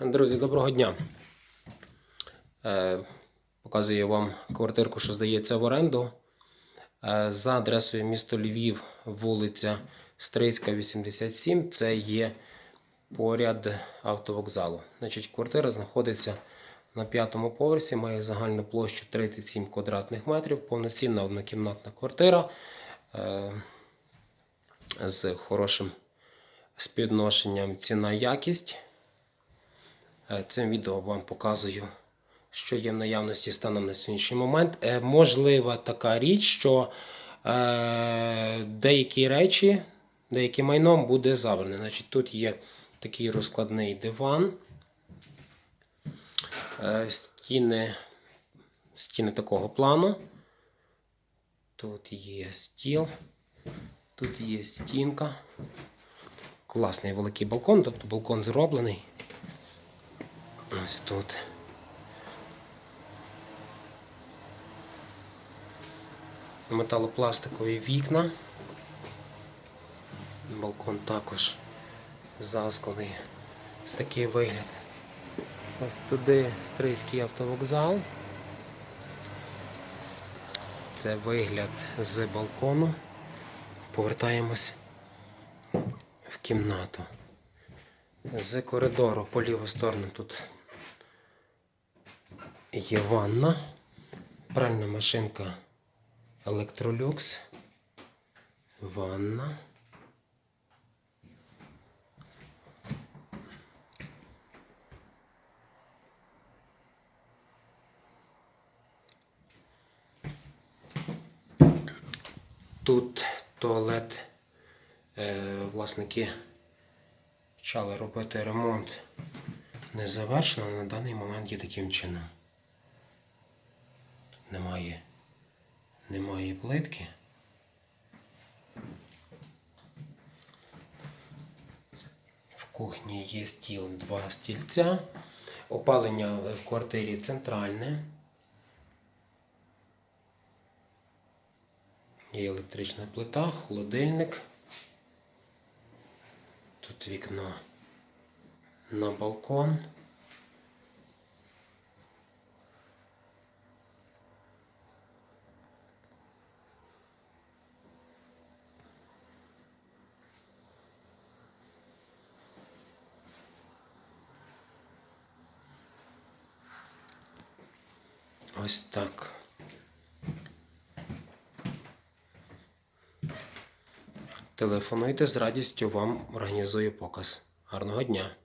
Друзі, доброго дня. Е, Показую вам квартирку, що здається в оренду. Е, За адресою місто Львів, вулиця Стрийська, 87. Це є поряд автовокзалу. Значить, квартира знаходиться на п'ятому поверсі, має загальну площу 37 квадратних метрів, повноцінна однокімнатна квартира е, з хорошим співвідношенням ціна-якість. Е, Цим відео вам показую, що є в наявності станом на сьогоднішній момент. Е, Можлива така річ, що е, деякі речі, деяке майно буде забране. Значить, тут є такий розкладний диван, стіни, стіни такого плану. Тут є стіл, тут є стінка. Класний великий балкон, тобто балкон зроблений. Ось тут. Металопластикові вікна. Балкон також засклений. Ось такий вигляд. Ось туди Стрийський автовокзал. Це вигляд з балкону. Повертаємось в кімнату. З коридору по ліву сторону тут є ванна, пральна машинка Electrolux, ванна. Тут туалет, е, власники почали робити ремонт не завершено, але на даний момент є таким чином. Немає, немає плитки. В кухні є стіл, два стільця. Опалення в квартирі центральне. Є електрична плита, холодильник. Тут вікно на балкон. Ось так. Телефонуйте з радістю вам організую показ. Гарного дня!